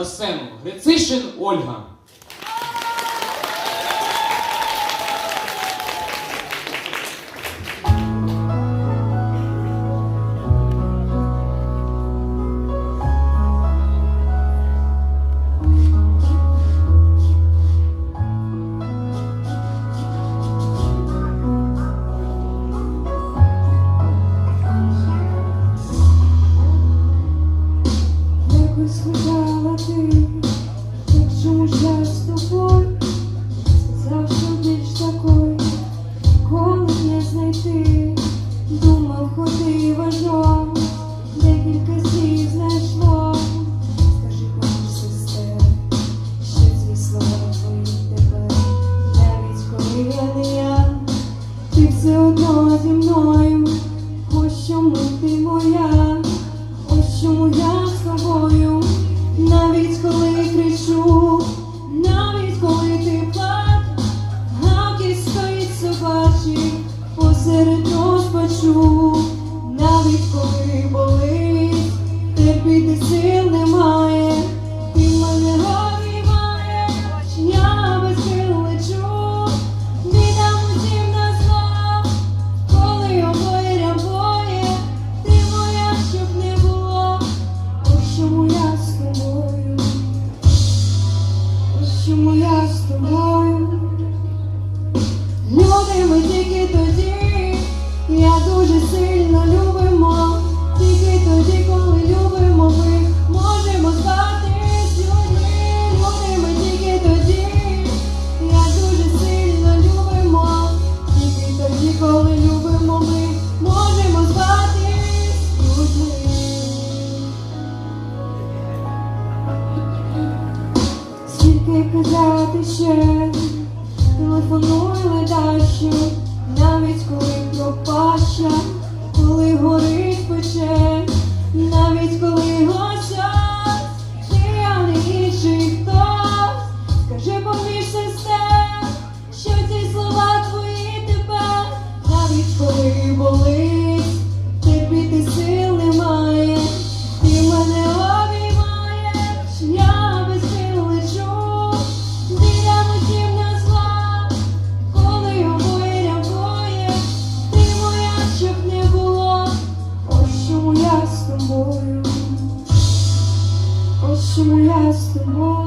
на сцену Грицишин Ольга. Sweet молодий, якщо я з тобою, завжди більш такою. розмовляти ще, телефонуй ледачі, навіть коли пропаща, коли горить пече, навіть коли. Ooh.